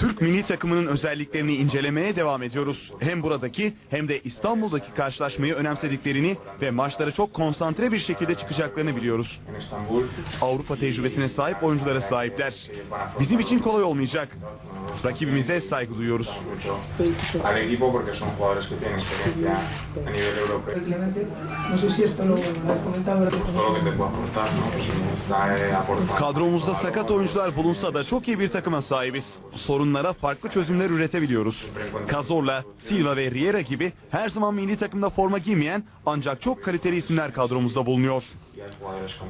Türk milli takımının özelliklerini incelemeye devam ediyoruz. Hem buradaki hem de İstanbul'daki karşılaşmayı önemsediklerini ve maçlara çok konsantre bir şekilde çıkacaklarını biliyoruz. Avrupa tecrübesine sahip oyunculara sahipler. Bizim için kolay olmayacak. Rakibimize saygı duyuyoruz. eh. Kadromuzda sakat oyuncular bulunsa da çok iyi bir takıma sahibiz. Sorunlara farklı çözümler üretebiliyoruz. Cazorla, Silva ve Riera gibi her zaman milli takımda forma giymeyen ancak çok kaliteli isimler kadromuzda bulunuyor.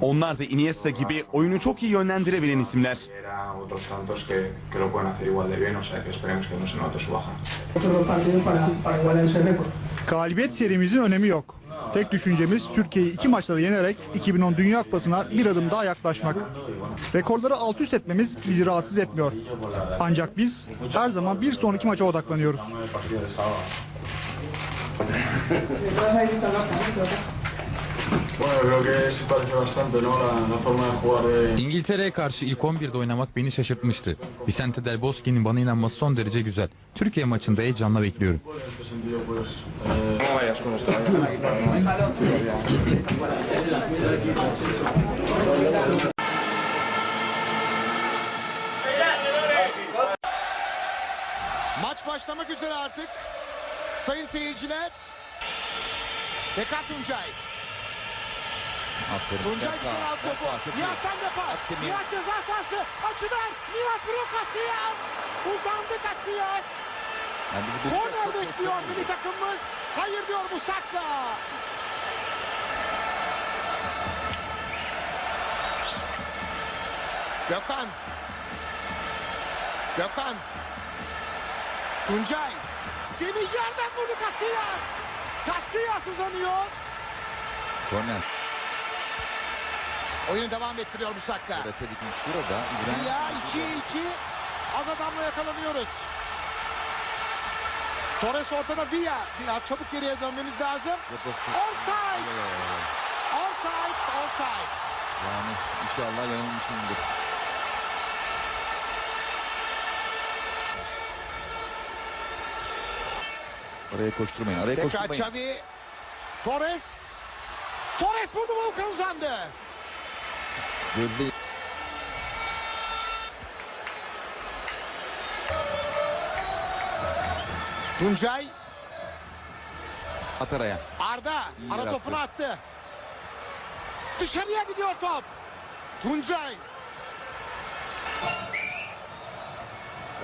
Onlar da Iniesta gibi oyunu çok iyi yönlendirebilen isimler. Galibiyet serimizin önemi yok. Tek düşüncemiz Türkiye'yi iki maçta yenerek 2010 Dünya Kupası'na bir adım daha yaklaşmak. Rekorları alt üst etmemiz bizi rahatsız etmiyor. Ancak biz her zaman bir sonraki maça odaklanıyoruz. Bueno, creo que se parece bastante, ¿no? La, la forma de jugar de, İngiltere'ye karşı ilk 11'de oynamak beni şaşırtmıştı. Vicente Del Bosque'nin bana inanması son derece güzel. Türkiye maçında heyecanla bekliyorum. eh, Maç başlamak üzere artık. Sayın seyirciler. Tekrar Tuncay. Tuncay güzel alt topu. Nihat'tan depar. Nihat ceza sahası. Açıdan. Nihat vuruyor Casillas. Uzandı Casillas. Korner bekliyor milli takımımız. Hayır diyor Musakka. Gökhan. Gökhan. Tuncay. Semih yerden vurdu Casillas. Casillas uzanıyor. Korner. Oyunu devam ettiriyor Musakka. Burası dikmiş şurada. İbrahim. Ya 2-2. Az adamla yakalanıyoruz. Torres ortada Villa. Biraz çabuk geriye dönmemiz lazım. Offside. Offside. Offside. Yani inşallah yanılmışımdır. Oraya koşturmayın. Oraya Tekrar koşturmayın. Xavi. Torres. Torres vurdu Volkan uzandı. Gözde Tuncay. at araya. Arda. İyi Ara yarattı. topunu attı. Dışarıya gidiyor top. Tuncay.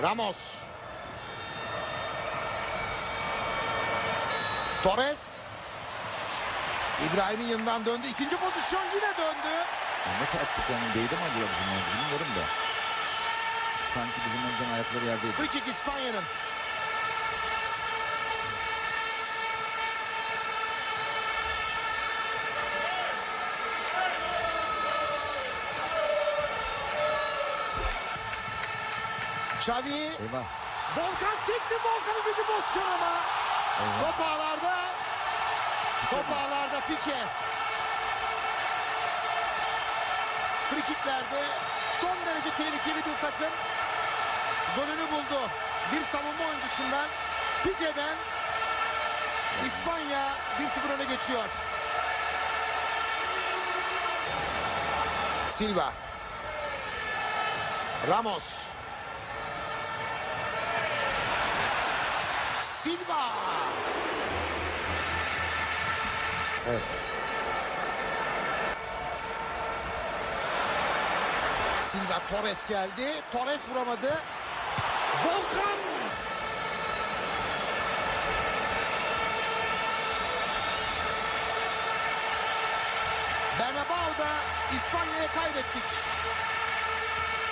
Ramos. Torres. İbrahim'in yanından döndü. İkinci pozisyon yine döndü. Ya Nasıl attık yani? Değdi mi acaba bizim oyuncu bilmiyorum da. Sanki bizim oyuncunun ayakları yerdeydi. Frikik İspanya'nın. Xavi. Eyvah. Volkan sekti. Volkan'ın gücü pozisyon ama. Top ağlarda. Top ağlarda Piçe. Frikiklerde son derece tehlikeli bir takım. Golünü buldu. Bir savunma oyuncusundan Pique'den İspanya 1-0 öne geçiyor. Silva. Ramos. Silva. Evet. Silva Torres geldi. Torres vuramadı. Volkan. Bernabao'da İspanya'ya kaybettik.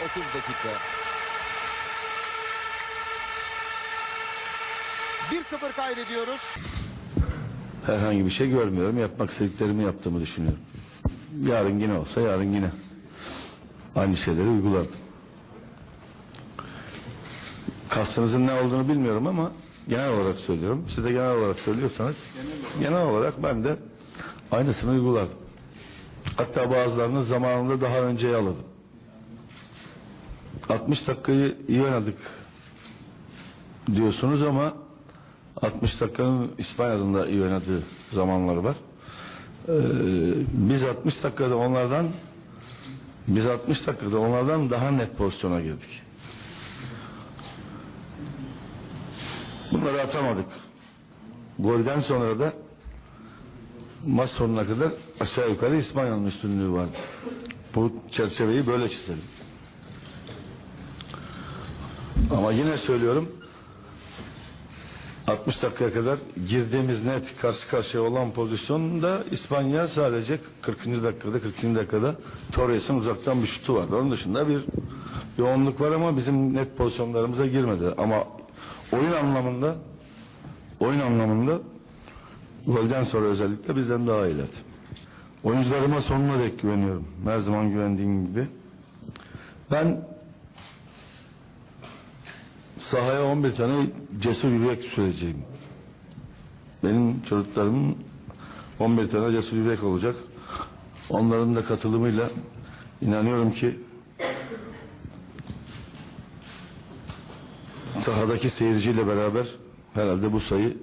30 dakika. 1-0 kaybediyoruz. Herhangi bir şey görmüyorum. Yapmak istediklerimi yaptığımı düşünüyorum. Yarın yine olsa yarın yine aynı şeyleri uygulardım. Kastınızın ne olduğunu bilmiyorum ama genel olarak söylüyorum. Siz de genel olarak söylüyorsanız genel olarak ben de aynısını uygulardım. Hatta bazılarını zamanında daha önceye alırdım. 60 dakikayı iyi oynadık diyorsunuz ama 60 dakikanın İspanya'nın da iyi oynadığı zamanları var. Ee, biz 60 dakikada onlardan biz 60 dakikada onlardan daha net pozisyona girdik. Bunları atamadık. Golden sonra da maç sonuna kadar aşağı yukarı İspanya'nın üstünlüğü vardı. Bu çerçeveyi böyle çizelim. Ama yine söylüyorum 60 dakikaya kadar girdiğimiz net karşı karşıya olan pozisyonda İspanya sadece 40. dakikada 40. dakikada Torres'in uzaktan bir şutu vardı. Onun dışında bir yoğunluk var ama bizim net pozisyonlarımıza girmedi. Ama oyun anlamında oyun anlamında golden sonra özellikle bizden daha iyilerdi. Oyuncularıma sonuna dek güveniyorum. Her zaman güvendiğim gibi. Ben sahaya 11 tane cesur yürek süreceğim. Benim çocuklarımın 11 tane cesur yürek olacak. Onların da katılımıyla inanıyorum ki sahadaki seyirciyle beraber herhalde bu sayı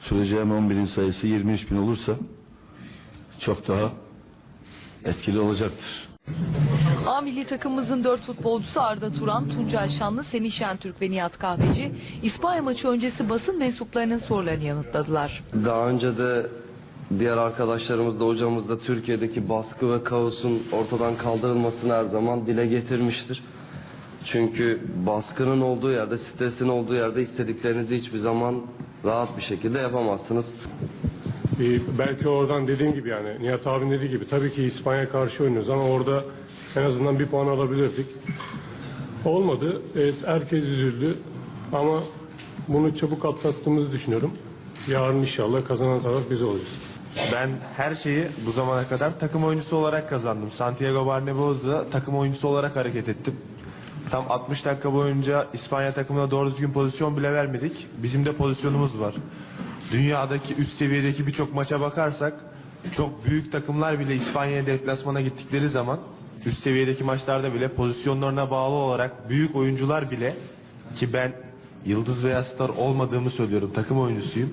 süreceğim 11'in sayısı 23 bin olursa çok daha etkili olacaktır. Milli takımımızın dört futbolcusu Arda Turan, Tuncay Şanlı, Semih Şentürk ve Nihat Kahveci İspanya maçı öncesi basın mensuplarının sorularını yanıtladılar. Daha önce de diğer arkadaşlarımız da hocamız da Türkiye'deki baskı ve kaosun ortadan kaldırılmasını her zaman dile getirmiştir. Çünkü baskının olduğu yerde, stresin olduğu yerde istediklerinizi hiçbir zaman rahat bir şekilde yapamazsınız. Ee, belki oradan dediğim gibi yani Nihat abinin dediği gibi tabii ki İspanya karşı oynuyoruz ama orada en azından bir puan alabilirdik. Olmadı. Evet, herkes üzüldü ama bunu çabuk atlattığımızı düşünüyorum. Yarın inşallah kazanan taraf biz olacağız. Ben her şeyi bu zamana kadar takım oyuncusu olarak kazandım. Santiago Bernabeu'da da takım oyuncusu olarak hareket ettim. Tam 60 dakika boyunca İspanya takımına doğru düzgün pozisyon bile vermedik. Bizim de pozisyonumuz var. Dünyadaki üst seviyedeki birçok maça bakarsak çok büyük takımlar bile İspanya'ya deplasmana gittikleri zaman üst seviyedeki maçlarda bile pozisyonlarına bağlı olarak büyük oyuncular bile ki ben yıldız veya star olmadığımı söylüyorum takım oyuncusuyum.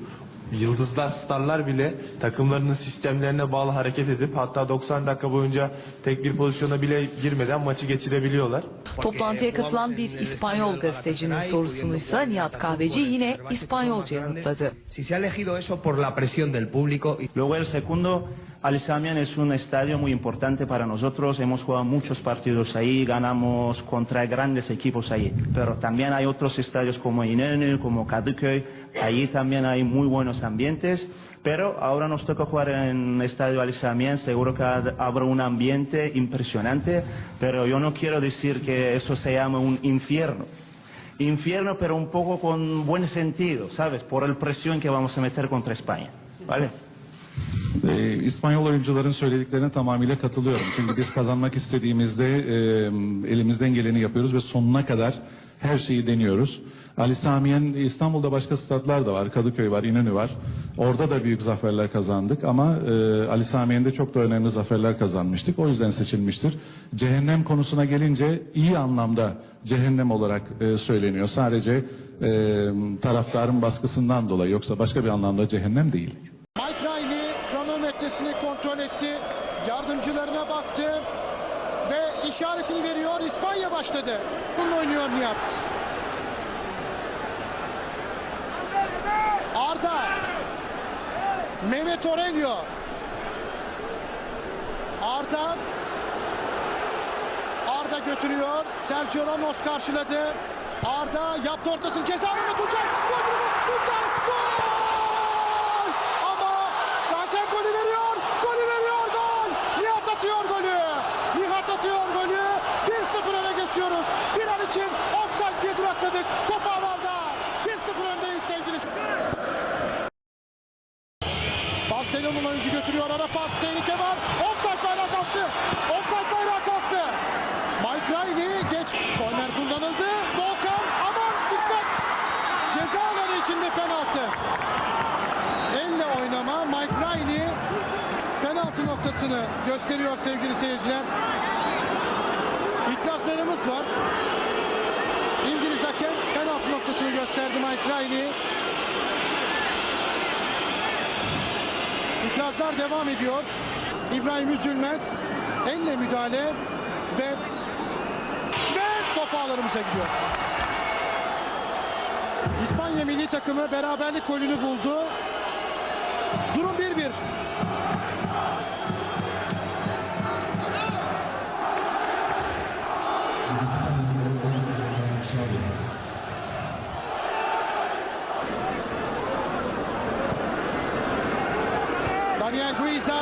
Yıldızlar, starlar bile takımlarının sistemlerine bağlı hareket edip hatta 90 dakika boyunca tek bir pozisyona bile girmeden maçı geçirebiliyorlar. Toplantıya katılan bir İspanyol gazetecinin sorusunu ise Nihat Kahveci yine İspanyolca yanıtladı. Si se ha elegido eso por la presión del público y Luego el segundo, Alisamian es un estadio muy importante para nosotros. Hemos jugado muchos partidos ahí, ganamos contra grandes equipos ahí. Pero también hay otros estadios como Inönü, como Kadıköy. Allí también hay muy buenos ambientes. Pero ahora nos toca jugar en Estadio Alisamian. Seguro que ha- habrá un ambiente impresionante. Pero yo no quiero decir que eso se llama un infierno. Infierno, pero un poco con buen sentido, ¿sabes? Por el presión que vamos a meter contra España. ¿Vale? Ee, İspanyol oyuncuların söylediklerine tamamıyla katılıyorum. Çünkü biz kazanmak istediğimizde e, elimizden geleni yapıyoruz ve sonuna kadar her şeyi deniyoruz. Ali Samiyen İstanbul'da başka statlar da var. Kadıköy var, İnönü var. Orada da büyük zaferler kazandık ama e, Ali Samiyen'de çok da önemli zaferler kazanmıştık. O yüzden seçilmiştir. Cehennem konusuna gelince iyi anlamda cehennem olarak e, söyleniyor. Sadece e, taraftarın baskısından dolayı yoksa başka bir anlamda cehennem değil. Kronometresini kontrol etti. Yardımcılarına baktı. Ve işaretini veriyor. İspanya başladı. Bununla oynuyor Nihat. Arda. Mehmet Aurelio. Arda. Arda götürüyor. Sergio Ramos karşıladı. Arda yaptı ortasını ceza alanına Tuncay. Gol! Tuncay! Gol! Ama zaten golü veriyor. Golü veriyor gol. Nihat atıyor golü. Nihat atıyor golü. 1-0 öne geçiyoruz. Bir an için offside diye durakladık. Top ağlarda. 1-0 öndeyiz sevgili. Barcelona'nın oyuncu götürüyor. Ara pas tehlike var. Offside bayrağı kalktı. Offside bayrağı kalktı. Mike Riley geç. Korner kullanıldı. Volkan aman dikkat. Ceza alanı içinde penaltı. Elle oynama Mike Riley penaltı noktasını gösteriyor sevgili seyirciler. İtirazlarımız var. İngiliz hakem penaltı noktasını gösterdi Mike Riley. İtirazlar devam ediyor. İbrahim Üzülmez elle müdahale ve ve top ağlarımıza gidiyor. İspanya milli takımı beraberlik golünü buldu. Durum 1-1. Daniel Guiza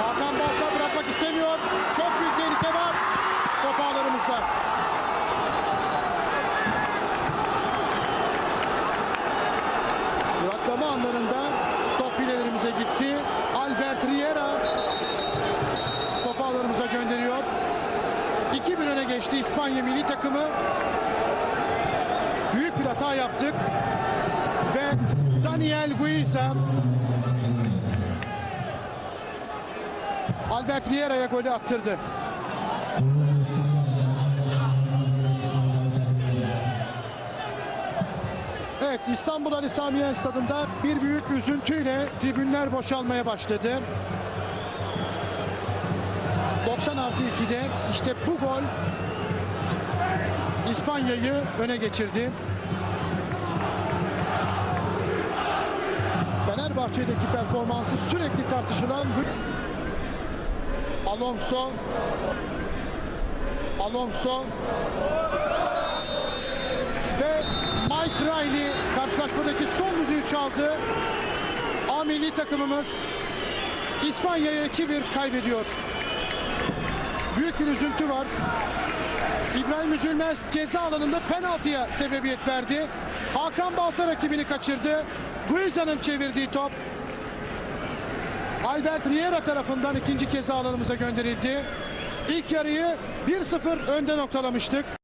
Hakan Balta bırakmak istemiyor. Çok büyük tehlike var. Top ağlarımızda. Duraklama anlarında top filelerimize gitti. Albert Riera top ağlarımıza gönderiyor. 2-1 öne geçti İspanya milli takımı. Büyük bir hata yaptık. Ve Daniel Guiza Albert Riera'ya golü attırdı. Evet İstanbul Ali Sami stadında bir büyük üzüntüyle tribünler boşalmaya başladı. 90 artı 2'de işte bu gol İspanya'yı öne geçirdi. Fenerbahçe'deki performansı sürekli tartışılan Alonso Alonso ve Mike Riley karşılaşmadaki son düdüğü çaldı. A milli takımımız İspanya'ya 2-1 kaybediyor. Büyük bir üzüntü var. İbrahim Üzülmez ceza alanında penaltıya sebebiyet verdi. Hakan Balta rakibini kaçırdı. Guiza'nın çevirdiği top Albert Riera tarafından ikinci kez alanımıza gönderildi. İlk yarıyı 1-0 önde noktalamıştık.